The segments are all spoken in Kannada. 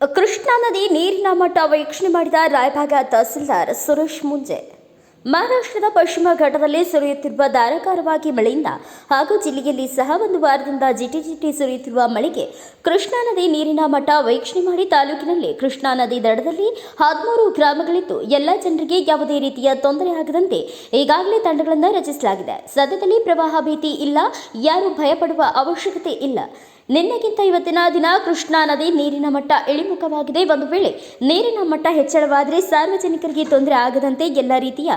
ಕೃಷ್ಣಾ ನದಿ ನೀರಿನ ಮಟ್ಟ ವೀಕ್ಷಣೆ ಮಾಡಿದ ರಾಯಭಾಗ ತಹಸೀಲ್ದಾರ್ ಸುರೇಶ್ ಮುಂಜೆ. ಮಹಾರಾಷ್ಟ್ರದ ಪಶ್ಚಿಮ ಘಟ್ಟದಲ್ಲಿ ಸುರಿಯುತ್ತಿರುವ ಧಾರಾಕಾರವಾಗಿ ಮಳೆಯಿಂದ ಹಾಗೂ ಜಿಲ್ಲೆಯಲ್ಲಿ ಸಹ ಒಂದು ವಾರದಿಂದ ಜಿಟಿ ಜಿಟಿ ಸುರಿಯುತ್ತಿರುವ ಮಳೆಗೆ ಕೃಷ್ಣಾ ನದಿ ನೀರಿನ ಮಟ್ಟ ವೀಕ್ಷಣೆ ಮಾಡಿ ತಾಲೂಕಿನಲ್ಲಿ ಕೃಷ್ಣಾ ನದಿ ದಡದಲ್ಲಿ ಹದಿಮೂರು ಗ್ರಾಮಗಳಿದ್ದು ಎಲ್ಲ ಜನರಿಗೆ ಯಾವುದೇ ರೀತಿಯ ತೊಂದರೆ ಆಗದಂತೆ ಈಗಾಗಲೇ ತಂಡಗಳನ್ನು ರಚಿಸಲಾಗಿದೆ. ಸದ್ಯದಲ್ಲಿ ಪ್ರವಾಹ ಭೀತಿ ಇಲ್ಲ, ಯಾರೂ ಭಯಪಡುವ ಅವಶ್ಯಕತೆ ಇಲ್ಲ. ನಿನ್ನೆಗಿಂತ ಇವತ್ತಿನ ದಿನ ಕೃಷ್ಣಾ ನದಿ ನೀರಿನ ಮಟ್ಟ ಇಳಿಮುಖವಾಗಿದೆ. ಒಂದು ವೇಳೆ ನೀರಿನ ಮಟ್ಟ ಹೆಚ್ಚಳವಾದರೆ ಸಾರ್ವಜನಿಕರಿಗೆ ತೊಂದರೆ ಆಗದಂತೆ ಎಲ್ಲ ರೀತಿಯ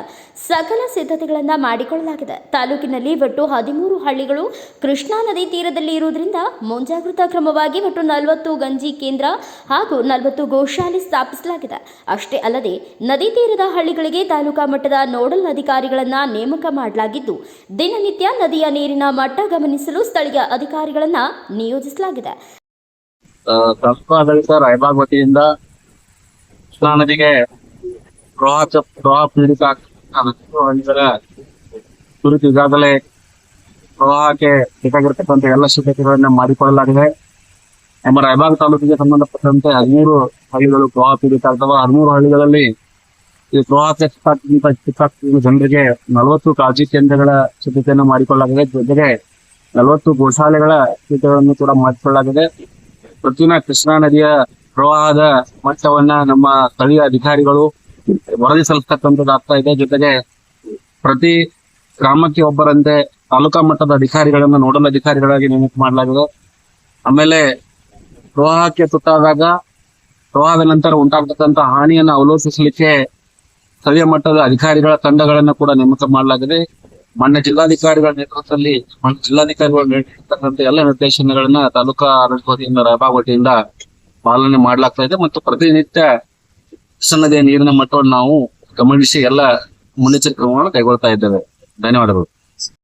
ಸಕಲ ಸಿದ್ಧತೆಗಳನ್ನು ಮಾಡಿಕೊಳ್ಳಲಾಗಿದೆ. ತಾಲೂಕಿನಲ್ಲಿ ಒಟ್ಟು ಹದಿಮೂರು ಹಳ್ಳಿಗಳು ಕೃಷ್ಣಾ ನದಿ ತೀರದಲ್ಲಿ ಇರುವುದರಿಂದ ಮುಂಜಾಗ್ರತಾ ಕ್ರಮವಾಗಿ ಒಟ್ಟು ನಲವತ್ತು ಗಂಜಿ ಕೇಂದ್ರ ಹಾಗೂ ನಲವತ್ತು ಗೋಶಾಲೆ ಸ್ಥಾಪಿಸಲಾಗಿದೆ. ಅಷ್ಟೇ ಅಲ್ಲದೆ ನದಿ ತೀರದ ಹಳ್ಳಿಗಳಿಗೆ ತಾಲೂಕಾ ಮಟ್ಟದ ನೋಡಲ್ ಅಧಿಕಾರಿಗಳನ್ನು ನೇಮಕ ಮಾಡಲಾಗಿದ್ದು, ದಿನನಿತ್ಯ ನದಿಯ ನೀರಿನ ಮಟ್ಟ ಗಮನಿಸಲು ಸ್ಥಳೀಯ ಅಧಿಕಾರಿಗಳನ್ನ ನಿಯೋಜಿಸಲಾಗಿದೆ. ಸಂಸ್ಕೃತ ಆಡಳಿತ ವತಿಯಿಂದ ಕೃಷ್ಣಾ ನದಿಗೆ ಪ್ರವಾಹ ಪ್ರವಾಹ ಪೀಡಿತ ಕುರಿತು ಈಗಾಗಲೇ ಪ್ರವಾಹಕ್ಕೆ ಬೇಕಾಗಿರ್ತಕ್ಕಂಥ ಎಲ್ಲ ಸಿದ್ಧತೆಗಳನ್ನ ಮಾಡಿಕೊಳ್ಳಲಾಗಿದೆ. ನಮ್ಮ ರಾಯಭಾಗ ತಾಲೂಕಿಗೆ ಸಂಬಂಧಪಟ್ಟಂತೆ ಹದಿಮೂರು ಹಳ್ಳಿಗಳು ಪ್ರವಾಹ ಪೀಡಿತ ಅಥವಾ ಹದಿಮೂರು ಹಳ್ಳಿಗಳಲ್ಲಿ ಈ ಪ್ರವಾಹಕ್ಕೆ ಚಿಕ್ಕ ಜನರಿಗೆ ನಲವತ್ತು ಕಾಳಜಿ ಕೇಂದ್ರಗಳ ಸಿದ್ಧತೆಯನ್ನು ಮಾಡಿಕೊಳ್ಳಲಾಗಿದೆ. ಜೊತೆಗೆ ನಲವತ್ತು ಗೋಶಾಲೆಗಳ ಸಿದ್ಧತೆಗಳನ್ನು ಕೂಡ ಮಾಡಿಕೊಳ್ಳಲಾಗಿದೆ. ಪ್ರತಿದಿನ ಕೃಷ್ಣಾ ನದಿಯ ಪ್ರವಾಹದ ಮಟ್ಟವನ್ನ ನಮ್ಮ ಸ್ಥಳೀಯ ಅಧಿಕಾರಿಗಳು ವರದಿ ಸಲ್ಲಿಸ್ತಕ್ಕಂಥದ್ದು ಆಗ್ತಾ ಇದೆ. ಜೊತೆಗೆ ಪ್ರತಿ ಗ್ರಾಮಕ್ಕೆ ಒಬ್ಬರಂತೆ ತಾಲೂಕಾ ಮಟ್ಟದ ಅಧಿಕಾರಿಗಳನ್ನ ನೋಡಲ್ ಅಧಿಕಾರಿಗಳಾಗಿ ನೇಮಕ ಮಾಡಲಾಗಿದೆ. ಆಮೇಲೆ ಪ್ರವಾಹಕ್ಕೆ ತುತ್ತಾದಾಗ ಪ್ರವಾಹದ ನಂತರ ಉಂಟಾಗತಕ್ಕಂಥ ಹಾನಿಯನ್ನ ಅವಲೋಕಿಸಲಿಕ್ಕೆ ಸ್ಥಳೀಯ ಮಟ್ಟದ ಅಧಿಕಾರಿಗಳ ತಂಡಗಳನ್ನ ಕೂಡ ನೇಮಕ ಮಾಡಲಾಗಿದೆ. ಮಾನ್ಯ ಜಿಲ್ಲಾಧಿಕಾರಿಗಳ ನೇತೃತ್ವದಲ್ಲಿ ಜಿಲ್ಲಾಧಿಕಾರಿಗಳು ನೀಡಿರ್ತಕ್ಕಂಥ ಎಲ್ಲ ನಿರ್ದೇಶನಗಳನ್ನ ತಾಲೂಕಾ ಆಡಳಿತ ವತಿಯಿಂದ ಪಾಲನೆ ಮಾಡಲಾಗ್ತಾ ಇದೆ. ಮತ್ತು ಪ್ರತಿನಿತ್ಯ ನದಿಯ ನೀರಿನ ಮಟ್ಟವನ್ನು ನಾವು ಗಮನಿಸಿ ಎಲ್ಲ ಮುನ್ನೆಚ್ಚರಿಕೆ ಕ್ರಮಗಳನ್ನು ಕೈಗೊಳ್ತಾ ಇದ್ದೇವೆ. ಧನ್ಯವಾದಗಳು.